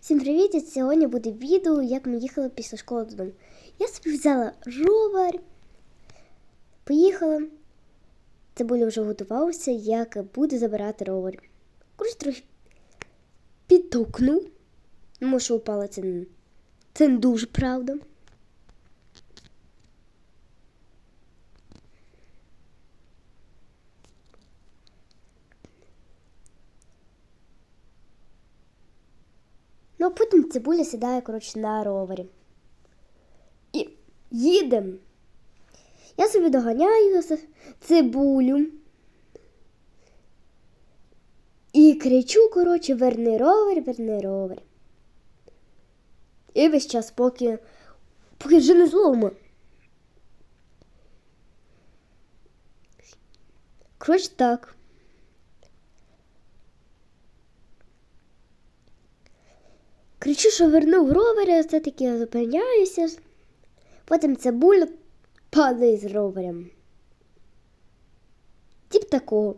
Всім привіт! Сьогодні буде відео, як ми їхали після школи додому. Я собі взяла ровер, поїхала. Цибуля вже готувався, як буде забирати ровер. Коротше, трохи підтукнув. Може, що упала це, це не дуже правда. Потім цибуля сідає, коротше, на ровері. І їдемо. Я собі доганяю цибулю. І кричу, коротше, верни ровер, верни ровер. І весь час, поки, поки вже не зловимо. Коротше, так. Кричу, що вернув ровер, все таки я зупиняюся. Потім цибуля падає з ровером. Тіп такого.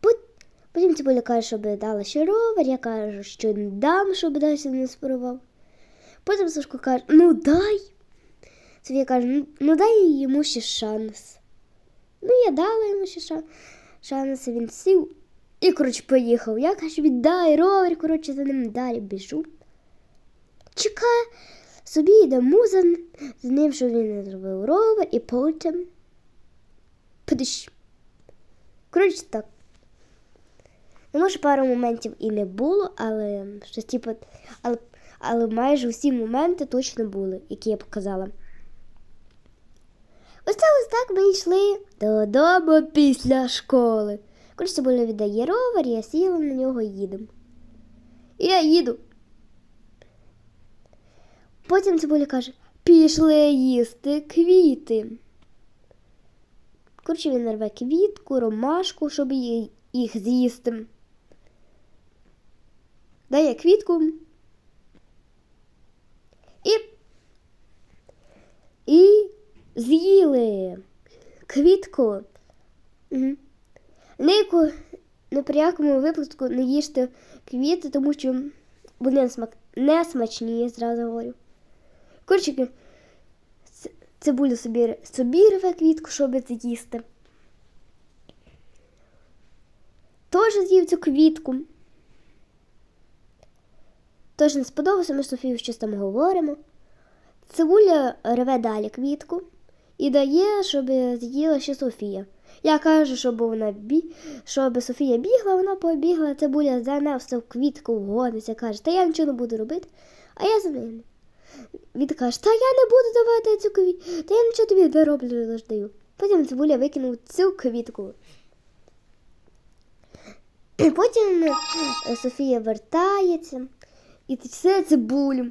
Пот- Потім цибуля каже, щоб дала ще ровер, я кажу, що не дам, щоб далі не спорував. Потім Сашко каже, ну дай. Софія каже, ну, ну дай йому ще шанс. Ну, я дала йому ще шанс. Він сів і, коротше, поїхав. Я кажу, віддай ровер, коротше, за ним далі біжу. Чекаю, собі йдемо за, за ним, що він не зробив ровер, і потім. Подиш. Коротше, так. Ну, може, пару моментів і не було, але щось типу, але, але майже всі моменти точно були, які я показала. Ось це ось так ми йшли додому після школи. Коли Цибуля віддає ровер, я сіла на нього і їдемо. Я їду. Потім Цибуля каже, пішли їсти квіти. Коротше, він рве квітку, ромашку, щоб їх з'їсти. Дає квітку. І. І з'їли квітку. Угу. Ніку ні при якому випадку не їжте квіти, тому що вони не, смак... не смачні, я зразу говорю. Корчики, цибулю собі, собі рве квітку, щоб це їсти. Теж з'їв цю квітку. Тож не сподобалося, ми з Софією щось там говоримо. Цибуля рве далі квітку і дає, щоб з'їла ще Софія. Я кажу, щоб вона бі... щоб Софія бігла, вона побігла, цибуля занесла в квітку вгониться, каже, та я нічого не буду робити, а я за нею. Він каже, та я не буду давати цю квітку, та я нічого тобі не роблю, лиш даю. Потім цибуля викинув цю квітку. Потім е, Софія вертається і все цибулю.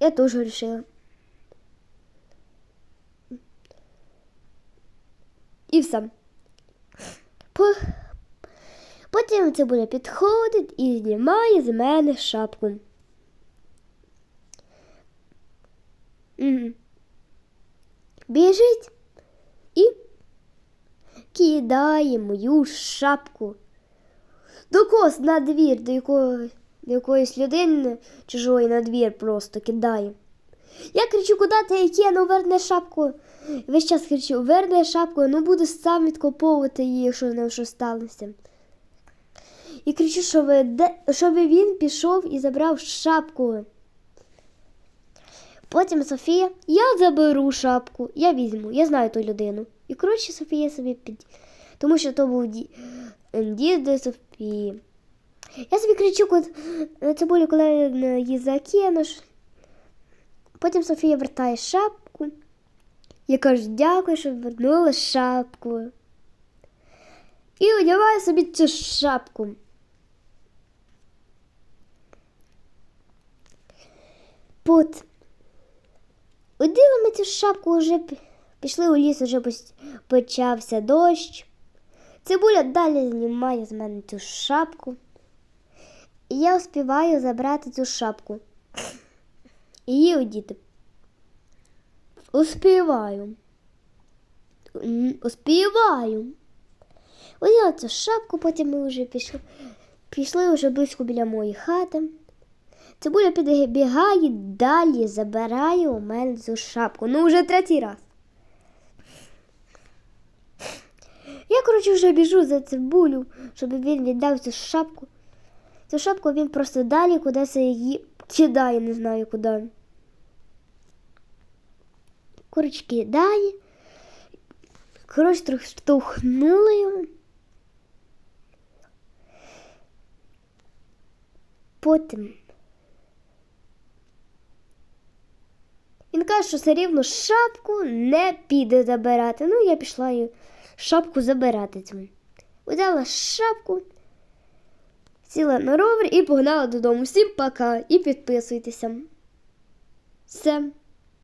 Я теж вирішила. І все. По... Потім цибуля підходить і знімає з мене шапку. Біжить і кидає мою шапку. До кос на двір, до якоїсь людини чужої на двір просто кидає. Я кричу, куди ти яке, ну верни шапку. Весь час кричу, верни шапку, ну буду сам відкоповувати її, якщо не що сталося. І кричу, щоб, де, щоб він пішов і забрав шапку. Потім Софія, я заберу шапку, я візьму, я знаю ту людину. І коротше Софія собі під. Тому що то був ді... дід Софії. Я собі кричу на цибулю, коли її закинеш. Потім Софія вертає шапку. Я кажу, дякую, що вернула шапку. І одягаю собі цю шапку. Пот. Оділи ми цю шапку вже пішли у ліс, пос- почався дощ. Цибуля далі знімає з мене цю шапку. І я успіваю забрати цю шапку. Її одіти. Успіваю. успіваю. Взяла цю шапку, потім ми вже пішли. Пішли вже близько біля моєї хати. Цибуля підбігає, далі забирає у мене цю шапку. Ну, вже третій раз. Я, коротше, вже біжу за цибулю, щоб він віддав цю шапку. Цю шапку він просто далі кудись її кидає, не знаю куди. Коротше, кидає. Коротше, трохи штовхнула його. Потім. Він каже, що все рівно шапку не піде забирати. Ну, я пішла її шапку забирати цю. Взяла шапку, сіла на ровер і погнала додому. Всім пока і підписуйтеся. Все.